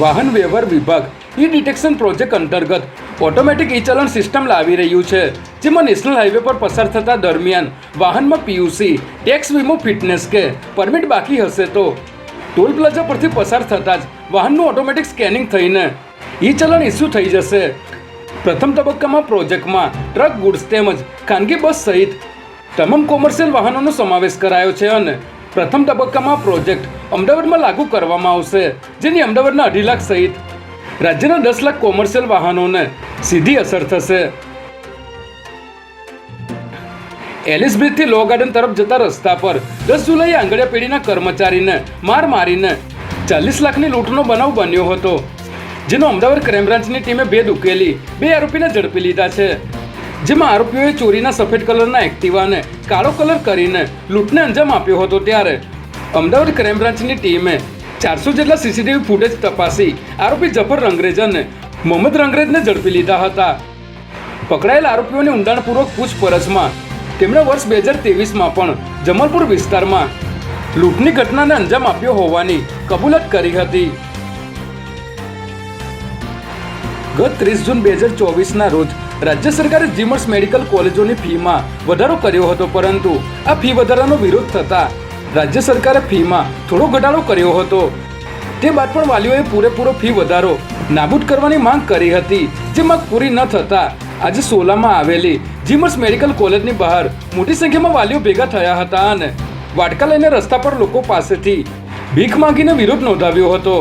વાહન વ્યવહાર વિભાગ ઈ ડિટેક્શન પ્રોજેક્ટ અંતર્ગત ઓટોમેટિક ઈ ચલણ સિસ્ટમ લાવી રહ્યું છે, જેમાં નેશનલ હાઈવે પર પસાર થતા દરમિયાન વાહનમાં પીયુસી ટેક્સ વીમો ફિટનેસ કે પરમિટ બાકી હશે તો ટોલ પ્લાઝા પરથી પસાર થતાં જ વાહનનું ઓટોમેટિક સ્કેનિંગ થઈને ઈ ચલણ ઇસ્યુ થઈ જશે. પ્રથમ તબક્કામાં પ્રોજેક્ટમાં ટ્રક ગુડ્સ તેમજ ખાનગી બસ સહિત તમામ કોમર્શિયલ વાહનોનો સમાવેશ કરાયો છે અને પ્રથમ તબક્કામાં પ્રોજેક્ટ અમદાવાદમાં લાગુ કરવામાં આવશે, જેની અમદાવાદના અઢી લાખ સહિત રાજ્યના દસ લાખ કોમર્શિયલ વાહનોને સીધી અસર થશે. એલિસ બ્રિજથી લો ગાર્ડન તરફ જતા રસ્તા પર દસ જુલાઈએ આંગળીયા પેઢીના કર્મચારીને માર મારીને ચાલીસ લાખની લૂંટનો બનાવ બન્યો હતો, જેનો અમદાવાદ ક્રાઇમ બ્રાન્ચની ટીમે ભેદ ઉકેલી બે આરોપીને ઝડપી લીધા છે. જેમાં આરોપીઓએ ચોરીના સફેદ કલરના એક્ટિવાને કાળો કલર કરીને લૂંટને અંજામ આપ્યો હતો ત્યારે. અમદાવાદ ક્રાઇમ બ્રાન્ચની ટીમે ચારસો જેટલા સીસીટીવી ફૂટેજ તપાસી આરોપી જફર રંગરેજને મોહમ્મદ રંગરેજને ઝડપી લીધા હતા. પકડાયેલ આરોપીઓની ઊંડાણપૂર્વક પૂછપરછમાં તેમણે વર્ષ બે હજાર ત્રેવીસમાં પણ જમલપુર વિસ્તારમાં લૂંટની ઘટનાને અંજામ આપ્યો હોવાની કબૂલત કરી હતી. ગત ત્રીસ જૂન બે હજાર ચોવીસના રોજ રાજ્ય સરકારે જીમર્સ મેડિકલ કોલેજોની ફીમાં વધારો કર્યો હતો, પરંતુ આ ફી વધારાનો વિરોધ થતાં રાજ્ય સરકારે ફીમાં થોડો ઘટાડો કર્યો હતો. તે બાદ પણ વાલીઓએ પૂરેપૂરો ફી વધારો નાબૂદ કરવાની માંગ કરી હતી જે માંગ પૂરી ન થતાં આજે સોલામાં આવેલી જીમર્સ મેડિકલ કોલેજની બહાર મોટી સંખ્યામાં વાલીઓ ભેગા થયા હતા અને વાટકા લઈને રસ્તા પર લોકો પાસેથી ભીખ માંગીને વિરોધ નોંધાવ્યો હતો.